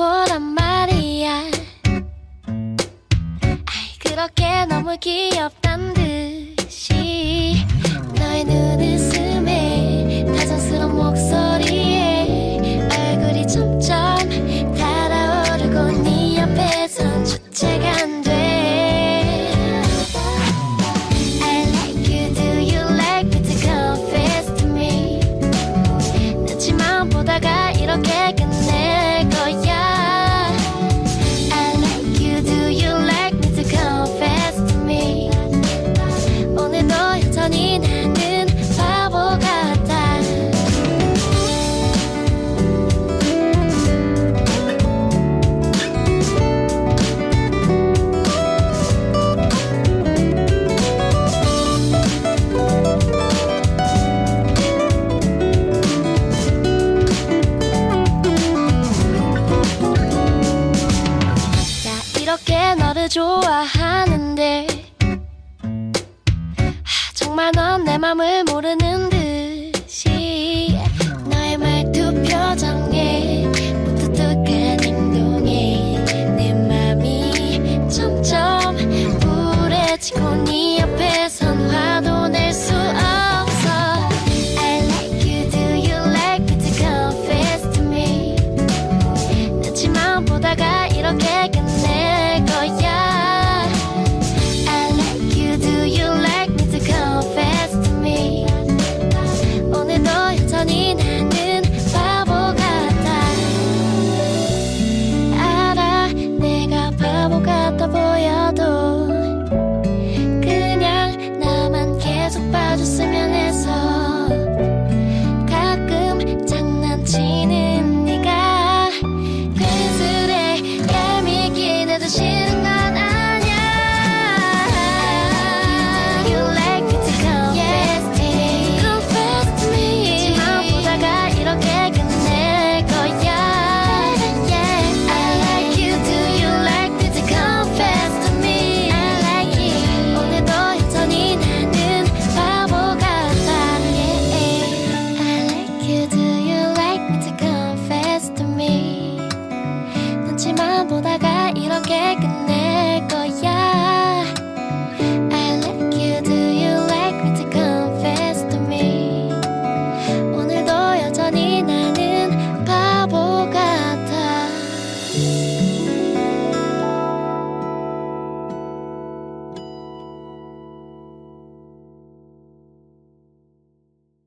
보란 말이야. 아이 그렇게 너무 귀엽단 듯이 너의 눈웃음에 다정스러운 목소리에 얼굴이 점점 달아오르고 네 옆에선 주체가 안돼. I like you, do you like me to confess to me? 늦지만 보다가 이렇게 끝낼 좋아하는데. 하, 정말 넌 내 맘을 모르는 보다가 이렇게 끝